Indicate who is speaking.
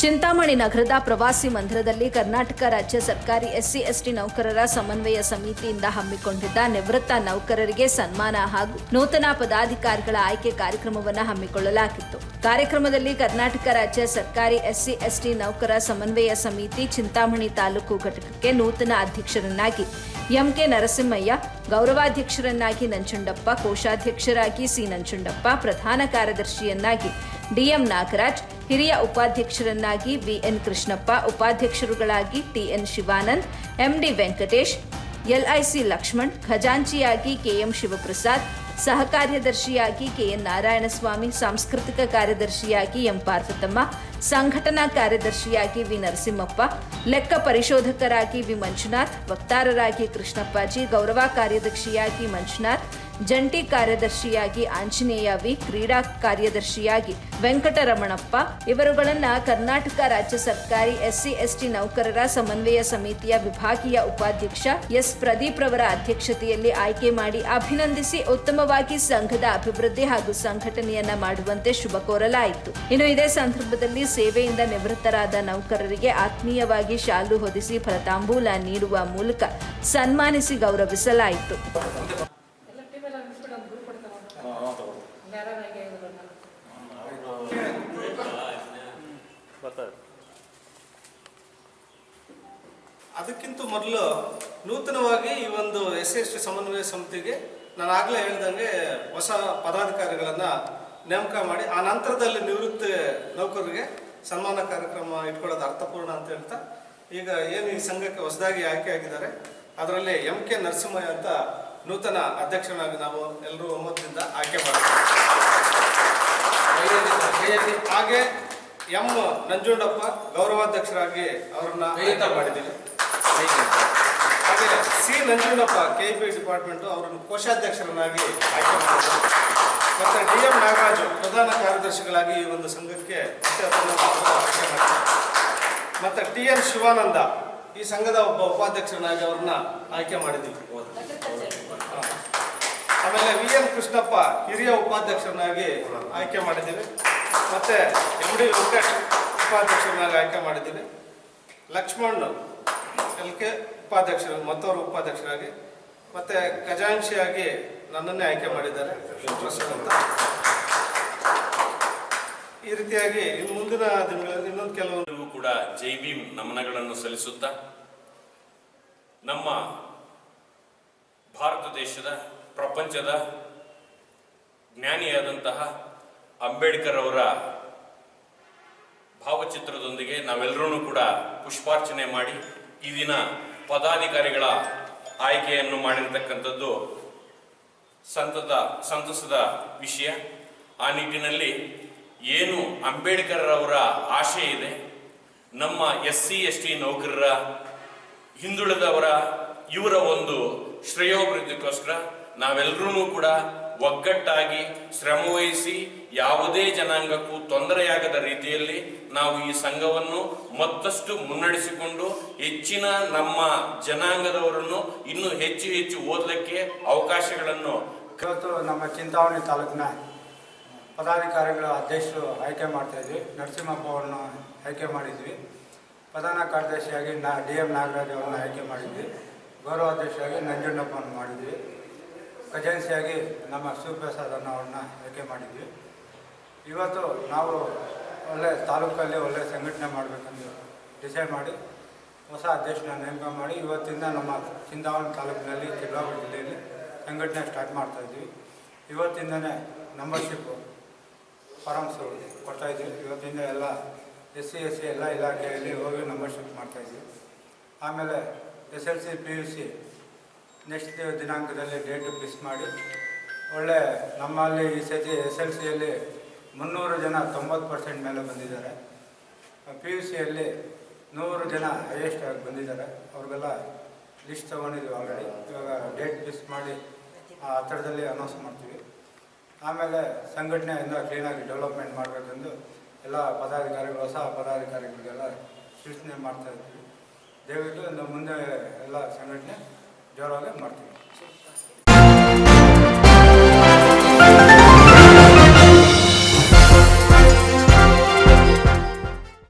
Speaker 1: ಚಿಂತಾಮಣಿ ನಗರದ ಪ್ರವಾಸಿ ಮಂದಿರದಲ್ಲಿ ಕರ್ನಾಟಕ ರಾಜ್ಯ ಸರ್ಕಾರಿ ಎಸ್ಸಿ, ಎಸ್ಟಿ ನೌಕರರ ಸಮನ್ವಯ ಸಮಿತಿಯಿಂದ ಹಮ್ಮಿಕೊಂಡಿದ್ದ ನಿವೃತ್ತ ನೌಕರರಿಗೆ ಸನ್ಮಾನ ಹಾಗೂ ನೂತನ ಪದಾಧಿಕಾರಿಗಳ ಆಯ್ಕೆ ಕಾರ್ಯಕ್ರಮವನ್ನು ಹಮ್ಮಿಕೊಳ್ಳಲಾಗಿತ್ತು. ಕಾರ್ಯಕ್ರಮದಲ್ಲಿ ಕರ್ನಾಟಕ ರಾಜ್ಯ ಸರ್ಕಾರಿ ಎಸ್ಸಿ, ಎಸ್ಟಿ ನೌಕರ ಸಮನ್ವಯ ಸಮಿತಿ ಚಿಂತಾಮಣಿ ತಾಲೂಕು ಘಟಕಕ್ಕೆ ನೂತನ ಅಧ್ಯಕ್ಷರನ್ನಾಗಿ ಎಂಕೆ ನರಸಿಂಹಯ್ಯ, ಗೌರವಾಧ್ಯಕ್ಷರನ್ನಾಗಿ ನಂಜುಂಡಪ್ಪ, ಕೋಶಾಧ್ಯಕ್ಷರಾಗಿ ಸಿ ನಂಜುಂಡಪ್ಪ, ಪ್ರಧಾನ ಕಾರ್ಯದರ್ಶಿಯನ್ನಾಗಿ ಡಿಎಂ ನಾಗರಾಜ್ ಹಿರಿಯ ಉಪಾಧ್ಯಕ್ಷರನ್ನಾಗಿ V N Krishnappa, ಉಪಾಧ್ಯಕ್ಷರುಗಳಾಗಿ T N Shivanand M D Venkatesh LIC Lakshman, ಖಜಾಂಚಿಯಾಗಿ KM Shivaprasad, ಸಹಕಾರ್ಯದರ್ಶಿಯಾಗಿ ಕೆಎನ್ ನಾರಾಯಣಸ್ವಾಮಿ, ಸಾಂಸ್ಕೃತಿಕ ಕಾರ್ಯದರ್ಶಿಯಾಗಿ ಎಂ ಪಾರ್ವತಮ್ಮ, ಸಂಘಟನಾ ಕಾರ್ಯದರ್ಶಿಯಾಗಿ ವಿ ನರಸಿಂಹಪ್ಪ, ಲೆಕ್ಕ ಪರಿಶೋಧಕರಾಗಿ ವಿ ಮಂಜುನಾಥ್, ವಕ್ತಾರರಾಗಿ ಕೃಷ್ಣಪ್ಪಾಜಿ, ಗೌರವ ಕಾರ್ಯದರ್ಶಿಯಾಗಿ ಮಂಜುನಾಥ್ ಜಂಟಿ ಕಾರ್ಯದರ್ಶಿಯಾಗಿ ಆಂಜನೇಯ ವಿ, ಕ್ರೀಡಾ ಕಾರ್ಯದರ್ಶಿಯಾಗಿ ವೆಂಕಟರಮಣಪ್ಪ. ಇವರುಗಳನ್ನ ಕರ್ನಾಟಕ ರಾಜ್ಯ ಸರ್ಕಾರಿ ಎಸ್ಸಿ, ಎಸ್ಟಿ ನೌಕರರ ಸಮನ್ವಯ ಸಮಿತಿಯ ವಿಭಾಗೀಯ ಉಪಾಧ್ಯಕ್ಷ ಎಸ್. ಪ್ರದೀಪ್ ರವರ ಅಧ್ಯಕ್ಷತೆಯಲ್ಲಿ ಆಯ್ಕೆ ಮಾಡಿ ಅಭಿನಂದಿಸಿ ಉತ್ತಮವಾಗಿ ಸಂಘದ ಅಭಿವೃದ್ಧಿ ಹಾಗೂ ಸಂಘಟನೆಯನ್ನ ಮಾಡುವಂತೆ ಶುಭ ಕೋರಲಾಯಿತು. ಇನ್ನು ಇದೇ ಸಂದರ್ಭದಲ್ಲಿ ಸೇವೆಯಿಂದ ನಿವೃತ್ತರಾದ ನೌಕರರಿಗೆ ಆತ್ಮೀಯವಾಗಿ ಶಾಲು ಹೊದಿಸಿ ಫಲತಾಂಬೂಲ ನೀಡುವ ಮೂಲಕ ಸನ್ಮಾನಿಸಿ ಗೌರವಿಸಲಾಯಿತು.
Speaker 2: ಅದಕ್ಕಿಂತ ಮೊದಲು ನೂತನವಾಗಿ ಈ ಒಂದು ಎಸ್ ಎಸ್ ಟಿ ಸಮನ್ವಯ ಸಮಿತಿಗೆ ನಾನು ಆಗಲೇ ಹೇಳ್ದಂಗೆ ಹೊಸ ಪದಾಧಿಕಾರಿಗಳನ್ನು ನೇಮಕ ಮಾಡಿ, ಆ ನಂತರದಲ್ಲಿ ನಿವೃತ್ತ ನೌಕರರಿಗೆ ಸನ್ಮಾನ ಕಾರ್ಯಕ್ರಮ ಇಟ್ಕೊಳ್ಳೋದು ಅರ್ಥಪೂರ್ಣ ಅಂತ ಹೇಳ್ತಾ, ಈಗ ಏನು ಈ ಸಂಘಕ್ಕೆ ಹೊಸದಾಗಿ ಆಯ್ಕೆ ಆಗಿದ್ದಾರೆ, ಅದರಲ್ಲಿ ಎಂ ಕೆ ನರಸಿಂಹಯ್ಯ ಅಂತ ನೂತನ ಅಧ್ಯಕ್ಷನಾಗಿ ನಾವು ಎಲ್ಲರೂ ಒಮ್ಮತದಿಂದ ಆಯ್ಕೆ ಮಾಡ್ತೀವಿ. ಹಾಗೆ ಎಂ ನಂಜುಂಡಪ್ಪ ಗೌರವಾಧ್ಯಕ್ಷರಾಗಿ ಅವರನ್ನ ಆಯ್ಕೆ ಮಾಡಿದ್ದೀವಿ. ಹಾಗೆ C Nanjundappa K P department ಅವರನ್ನು ಕೋಶಾಧ್ಯಕ್ಷರನ್ನಾಗಿ ಆಯ್ಕೆ ಮಾಡಿದರು. ಮತ್ತೆ ಡಿ ಎಂ ನಾಗರಾಜು, ಪ್ರಧಾನ ಕಾರ್ಯದರ್ಶಿಗಳಾಗಿ ಈ ಒಂದು ಸಂಘಕ್ಕೆ ಆಯ್ಕೆ ಮತ್ತೆ ಟಿ ಎನ್ ಶಿವಾನಂದ, ಈ ಸಂಘದ ಒಬ್ಬ ಉಪಾಧ್ಯಕ್ಷರನ್ನಾಗಿ ಅವ್ರನ್ನ ಆಯ್ಕೆ ಮಾಡಿದ್ದೀವಿ ಆಮೇಲೆ ವಿ ಎನ್ ಕೃಷ್ಣಪ್ಪ, ಹಿರಿಯ ಉಪಾಧ್ಯಕ್ಷರನ್ನಾಗಿ ಆಯ್ಕೆ ಮಾಡಿದ್ದೀವಿ. ಮತ್ತೆ ಎಂ ಡಿ ವೆಂಕಟೇಶ್ ಉಪಾಧ್ಯಕ್ಷರನ್ನಾಗಿ ಆಯ್ಕೆ ಮಾಡಿದ್ದೀವಿ. ಲಕ್ಷ್ಮಣ್ ಎಲ್ ಕೆ ಉಪಾಧ್ಯಕ್ಷರು, ಮತ್ತವರು ಉಪಾಧ್ಯಕ್ಷರಾಗಿ, ಮತ್ತೆ ಖಜಾಂಶಿಯಾಗಿ ನನ್ನನ್ನೇ ಆಯ್ಕೆ ಮಾಡಿದ್ದಾರೆ. ಈ ರೀತಿಯಾಗಿ ಇನ್ನು ಮುಂದಿನ ದಿನಗಳಲ್ಲಿ ಇನ್ನೊಂದು ಕೆಲವೊಂದು
Speaker 3: ಕೂಡ ಜೈ ಭೀಮ್ ನಮನಗಳನ್ನು ಸಲ್ಲಿಸುತ್ತಾ, ನಮ್ಮ ಭಾರತ ದೇಶದ ಪ್ರಪಂಚದ ಜ್ಞಾನಿಯಾದಂತಹ ಅಂಬೇಡ್ಕರ್ ಅವರ ಭಾವಚಿತ್ರದೊಂದಿಗೆ ನಾವೆಲ್ಲರೂ ಕೂಡ ಪುಷ್ಪಾರ್ಚನೆ ಮಾಡಿ ಈ ದಿನ ಪದಾಧಿಕಾರಿಗಳ ಆಯ್ಕೆಯನ್ನು ಮಾಡಿರತಕ್ಕಂಥದ್ದು ಸಂತದ ಸಂತಸದ ವಿಷಯ. ಆ ನಿಟ್ಟಿನಲ್ಲಿ ಏನು ಅಂಬೇಡ್ಕರ್ ಅವರ ಆಶೆ ಇದೆ, ನಮ್ಮ ಎಸ್ ಸಿ ಎಸ್ ಟಿ ನೌಕರರ, ಹಿಂದುಳಿದವರ ಇವರ ಒಂದು ಶ್ರೇಯೋಭಿವೃದ್ಧಿಗೋಸ್ಕರ ನಾವೆಲ್ಲರೂ ಕೂಡ ಒಗ್ಗಟ್ಟಾಗಿ ಶ್ರಮವಹಿಸಿ ಯಾವುದೇ ಜನಾಂಗಕ್ಕೂ ತೊಂದರೆಯಾಗದ ರೀತಿಯಲ್ಲಿ ನಾವು ಈ ಸಂಘವನ್ನು ಮತ್ತಷ್ಟು ಮುನ್ನಡೆಸಿಕೊಂಡು ಹೆಚ್ಚಿನ ನಮ್ಮ ಜನಾಂಗದವರನ್ನು ಇನ್ನೂ ಹೆಚ್ಚು ಹೆಚ್ಚು ಓದಲಿಕ್ಕೆ ಅವಕಾಶಗಳನ್ನು
Speaker 4: ಇವತ್ತು ನಮ್ಮ ಚಿಂತಾಮಣಿ ತಾಲೂಕಿನ ಪದಾಧಿಕಾರಿಗಳ ಅಧ್ಯಕ್ಷರು ಆಯ್ಕೆ ಮಾಡ್ತಾಯಿದ್ವಿ ನರಸಿಂಹಪ್ಪ ಅವ್ರನ್ನ ಆಯ್ಕೆ ಮಾಡಿದ್ವಿ. ಪ್ರಧಾನ ಕಾರ್ಯದರ್ಶಿಯಾಗಿ ನಾ ಡಿ ಎಂ ನಾಗರಾಜ್ ಅವ್ರನ್ನ ಆಯ್ಕೆ ಮಾಡಿದ್ವಿ. ಗೌರವಾಧ್ಯಕ್ಷರಾಗಿ ನಂಜುಂಡಪ್ಪನ ಮಾಡಿದ್ವಿ. ಖಜಾನ್ಸಿಯಾಗಿ ನಮ್ಮ ಶಿವಪ್ರಸಾದ್ ಅನ್ನೋರನ್ನ ಆಯ್ಕೆ ಮಾಡಿದ್ವಿ. ಇವತ್ತು ನಾವು ಒಳ್ಳೆ ತಾಲೂಕಲ್ಲಿ ಒಳ್ಳೆ ಸಂಘಟನೆ ಮಾಡಬೇಕಂದು ಡಿಸೈಡ್ ಮಾಡಿ, ಹೊಸ ಅಧ್ಯಕ್ಷನ ನೇಮಕ ಮಾಡಿ ಇವತ್ತಿಂದ ನಮ್ಮ ಚಿಂತಾಮಣಿ ತಾಲೂಕಿನಲ್ಲಿ ಚಿಕ್ಕಬಳ್ಳಾಪುರ ಜಿಲ್ಲೆಯಲ್ಲಿ ಸಂಘಟನೆ ಸ್ಟಾರ್ಟ್ ಮಾಡ್ತಾ ಇದ್ವಿ ಇವತ್ತಿಂದನೇ ನಂಬರ್ಶಿಪ್ ಫಾರಮ್ಸು ಕೊಡ್ತಾ ಇದ್ವಿ ಇವತ್ತಿಂದ ಎಲ್ಲ ಎಸ್ ಸಿ ಎಸ್ ಸಿ ಎಲ್ಲ ಇಲಾಖೆಯಲ್ಲಿ ಹೋಗಿ ನಂಬರ್ಶಿಪ್ ಮಾಡ್ತಾ ಇದ್ವಿ ಆಮೇಲೆ S L C P U C next ದಿನಾಂಕದಲ್ಲಿ date fix ಮಾಡಿ. ಒಳ್ಳೆ ನಮ್ಮಲ್ಲಿ ಈ ಸತಿ ಎಸ್ ಎಲ್ ಸಿಯಲ್ಲಿ ಮುನ್ನೂರು ಜನ ತೊಂಬತ್ತು ಪರ್ಸೆಂಟ್ ಮೇಲೆ ಬಂದಿದ್ದಾರೆ. ಪಿ ಯು ಸಿಯಲ್ಲಿ ನೂರು ಜನ ಹೈಯೆಸ್ಟ್ ಆಗಿ ಬಂದಿದ್ದಾರೆ. ಅವ್ರಿಗೆಲ್ಲ ಲಿಸ್ಟ್ ತೊಗೊಂಡಿದ್ವಿ ಆಲ್ರೆಡಿ ಇವಾಗ ಡೇಟ್ ಫಿಕ್ಸ್ ಮಾಡಿ ಆ ಹತ್ತಿರದಲ್ಲಿ ಅನೌನ್ಸ್ ಮಾಡ್ತೀವಿ. ಆಮೇಲೆ ಸಂಘಟನೆ ಇನ್ನೂ ಕ್ಲೀನಾಗಿ ಡೆವಲಪ್ಮೆಂಟ್ ಮಾಡಬೇಕೆಂದು ಎಲ್ಲ ಪದಾಧಿಕಾರಿಗಳು, ಹೊಸ ಪದಾಧಿಕಾರಿಗಳಿಗೆಲ್ಲ ಸೂಚನೆ ಮಾಡ್ತಾ ಇರ್ತೀವಿ ದಯವಿಟ್ಟು ಮುಂದೆ ಎಲ್ಲ ಸಂಘಟನೆ ಜೋರಾಗಿ ಮಾಡ್ತೀವಿ.